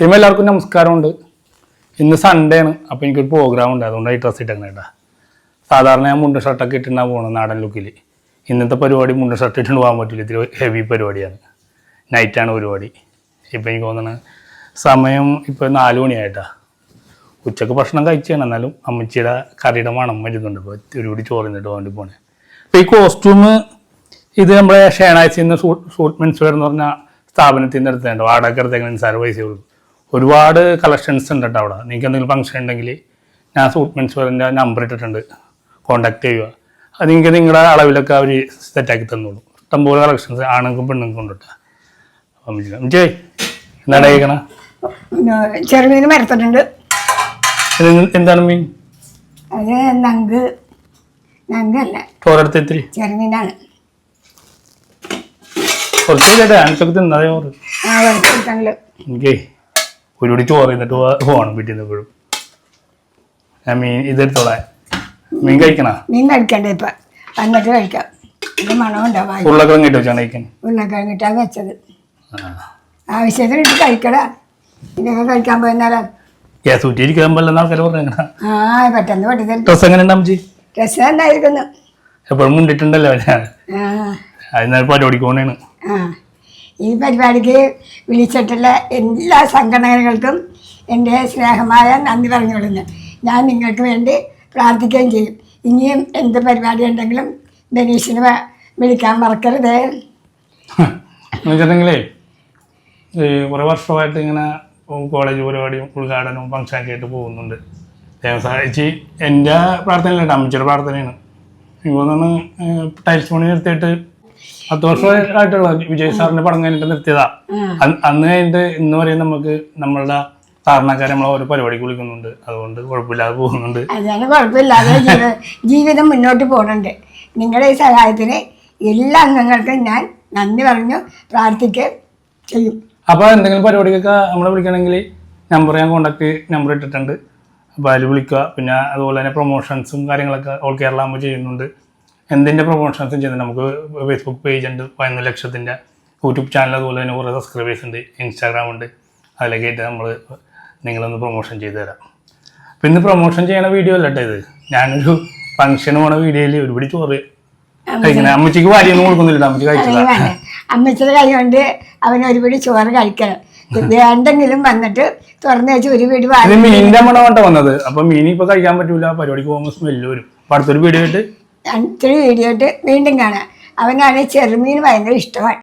Team എല്ലാവർക്കും നമസ്കാരമുണ്ട്. ഇന്ന് സൺഡേ ആണ്. അപ്പോൾ എനിക്കൊരു പ്രോഗ്രാം ഉണ്ട്. അതുകൊണ്ട് ഈ ഡ്രസ്സ് ഇട്ടേക്കണ കേട്ടാ സാധാരണ ഞാൻ മുണ്ട ഷർട്ടൊക്കെ ഇട്ടിട്ടാണ് പോകുന്നത് നാടൻ ലുക്കിൽ ഇന്നത്തെ പരിപാടി മുണ്ട ഷർട്ട് ഇട്ടുകൊണ്ട് പോകാൻ പറ്റില്ല ഇത്തിരി ഹെവി പരിപാടിയാണ്. നൈറ്റാണ് പരിപാടി ഇപ്പം എനിക്ക് തോന്നുന്നത് സമയം ഇപ്പോൾ നാല് മണിയായിട്ടാ. ഉച്ചയ്ക്ക് ഭക്ഷണം കഴിച്ചാണ് എന്നാലും അമ്മച്ചിയുടെ കറിയുടെ മണം വരുന്നുണ്ട്. ഇപ്പോൾ ഒരു കൂടി തിന്നിട്ട് വേണ്ടി പോണേ. അപ്പോൾ ഈ കോസ്റ്റ്യൂം ഇത് നമ്മുടെ ഷേണാഴ്ചയിൽ നിന്ന് ഷൂട്ട് ഷൂട്ട് മെൻസ് എന്ന് സ്ഥാപനത്തിൽ നിന്ന് എടുത്തേണ്ട വാടക എടുത്തേക്കുന്ന സാറ് പൈസ ഉള്ളൂ. ഒരുപാട് കളക്ഷൻസ് ഉണ്ട് കേട്ടോ അവിടെ. നിങ്ങൾക്ക് എന്തെങ്കിലും ഫംഗ്ഷൻ ഉണ്ടെങ്കിൽ ഞാൻ സൂട്ട് മെൻസ് നമ്പർ ഇട്ടിട്ടുണ്ട്. കോൺടാക്ട് ചെയ്യുക. അത് നിങ്ങൾക്ക് നിങ്ങളുടെ അളവിലൊക്കെ അവർ സെറ്റാക്കി തന്നോളൂ. ഇഷ്ടംപോലെ കളക്ഷൻസ് ആണുങ്ങൾക്കും പെണ്ണുങ്ങൾക്കും ഉണ്ട് കേട്ടോ അപ്പം ജയ് എന്താണ് കഴിക്കണ ചെറുമീൻ മരത്തിട്ടുണ്ട് എന്താണ് മീൻ? അത് നങ്ക് നങ്കല്ല. ചോറെടുത്ത് ഇത്തിരി. ചെറുമീനാണ് കുറച്ച് ചേട്ടാ എനിക്കൊക്കെ തിന്നാതെ ചോറ് ആ വറുത്തെടുക്കണല്ലോ എനിക്കേ ഒരു കൂടി ചോറ് ചെയ്തിട്ട് പോകണം വീട്ടിൽ നിന്ന് എപ്പോഴും. ഞാൻ മീൻ ഇതെടുത്തോളാം. മീൻ കഴിക്കണ? മീൻ കഴിക്കണ്ട ഇപ്പൊ. വന്നിട്ട് കഴിക്കാം. ഇത് മണമുണ്ടാവും ഉരുളൊക്കെ ഇങ്ങോട്ട് വെച്ചാണ് കഴിക്കാൻ ഉരുളക്കിഴങ്ങിട്ടാണ് വെച്ചത്. ആവശ്യത്തിന് ഇട്ട് കഴിക്കടാ. ഇതൊക്കെ കഴിക്കാൻ പോയെന്നാലോ? ഗ്യാസ് ഊറ്റി ഇരിക്കാൻ പറ്റില്ലെന്ന് ആൾക്കാർ പറഞ്ഞു ആ പെട്ടെന്ന് പെട്ടെന്ന് ഡ്രസ് എങ്ങനെ ഉണ്ടാവും ജി ഡ്രസ്സ് നന്നായിരിക്കുന്നു. എപ്പോഴും മുണ്ടിട്ടുണ്ടല്ലോ ഞാൻ അതിന് പരിപാടിക്ക് പോണേണ്. ആ. ഈ പരിപാടിക്ക് വിളിച്ചിട്ടുള്ള എല്ലാ സംഘടനകൾക്കും എന്റെ സ്നേഹമായ നന്ദി പറഞ്ഞുകൊള്ളുന്നു. ഞാൻ നിങ്ങൾക്ക് വേണ്ടി പ്രാർത്ഥിക്കുകയും ചെയ്യും. ഇനിയും എന്ത് പരിപാടി ഉണ്ടെങ്കിലും ബനീഷിനെ വിളിക്കാൻ മറക്കരുത്. എന്ന് വെച്ചിട്ടുണ്ടെങ്കിലേ ഈ കുറേ വർഷമായിട്ട് ഇങ്ങനെ കോളേജ് പരിപാടിയും ഉദ്ഘാടനവും ഫംഗ്ഷനൊക്കെ ആയിട്ട് പോകുന്നുണ്ട്. സഹായിച്ച് എന്റെ പ്രാർത്ഥനയല്ല അമ്മച്ചിയുടെ പ്രാർത്ഥനയാണ്. എനിക്ക് ടൈൽസ് പണി നിർത്തിയിട്ട് പത്ത് വർഷമായിട്ടുള്ള വിജയ് സാറിന്റെ പടം കഴിഞ്ഞിട്ട് നിർത്തിയതാ. അന്ന് കഴിഞ്ഞിട്ട് ഇന്ന് വരെ നമുക്ക് നമ്മളുടെ സാധാരണക്കാരെ നമ്മളെ ഓരോ പരിപാടിക്ക് വിളിക്കുന്നുണ്ട്. അതുകൊണ്ട് കുഴപ്പമില്ലാതെ പോകുന്നുണ്ട്. അതാണ് കുഴപ്പമില്ലാതെ ജീവിതം മുന്നോട്ട് പോകുന്നുണ്ട് നിങ്ങളുടെ ഈ സഹായത്തിന് എല്ലാ അംഗങ്ങൾക്കും ഞാൻ നന്ദി പറഞ്ഞു പ്രാർത്ഥിക്കുകയും ചെയ്യും. അപ്പോൾ എന്തെങ്കിലും പരിപാടിക്കൊക്കെ നമ്മളെ വിളിക്കണമെങ്കിൽ നമ്പർ ഞാൻ കോൺടാക്ട് നമ്പർ ഇട്ടിട്ടുണ്ട്. അപ്പോൾ അതിൽ വിളിക്കുക. പിന്നെ അതുപോലെ തന്നെ പ്രൊമോഷൻസും കാര്യങ്ങളൊക്കെ ഓൾ കേരള ആകുമ്പോൾ ചെയ്യുന്നുണ്ട്. എന്തിന്റെ പ്രൊമോഷൻസും ചെയ്യുന്നുണ്ട് നമുക്ക് ഫേസ്ബുക്ക് പേജ് ഉണ്ട്. പതിനൊന്ന് ലക്ഷത്തിന്റെ യൂട്യൂബ് ചാനൽ അതുപോലെ തന്നെ കുറേ സബ്സ്ക്രൈബേഴ്സ് ഉണ്ട്. ഇൻസ്റ്റാഗ്രാം ഉണ്ട്. അതിലേക്കായിട്ട് നമ്മൾ നിങ്ങളൊന്ന് പ്രൊമോഷൻ ചെയ്തു തരാം. പിന്നെ പ്രൊമോഷൻ ചെയ്യണ വീഡിയോ അല്ല കേട്ടോ ഇത്. ഞാനൊരു ഫംഗ്ഷന് പോണ വീഡിയോയിൽ ഒരുപാട് ചോറ് കഴിക്കണേ. അമ്മച്ചിക്ക് വാരിയൊന്നും കൊടുക്കുന്നില്ല അമ്മച്ചി കഴിച്ചില്ല അമ്മച്ചിയുടെ കൈ കൊണ്ട് അവൻ ഒരുപാട് ചോറ് കഴിക്കണം. വേണ്ടെങ്കിലും വന്നിട്ട് തുറന്നു വെച്ച് ഒരു വീട് മീനിന്റെ മണം കൊണ്ടാ വന്നത്? അപ്പൊ മീൻ ഇപ്പൊ കഴിക്കാൻ പറ്റൂല. പരിപാടിക്ക് പോകുമ്പോൾ സ്മെല്ല് വരും. അടുത്തൊരു വീട് ആയിട്ട് അടുത്തൊരു വീഡിയോ വീണ്ടും കാണാം. അവനാണ് ചെറുമീൻ ഭയങ്കര ഇഷ്ടമാണ്.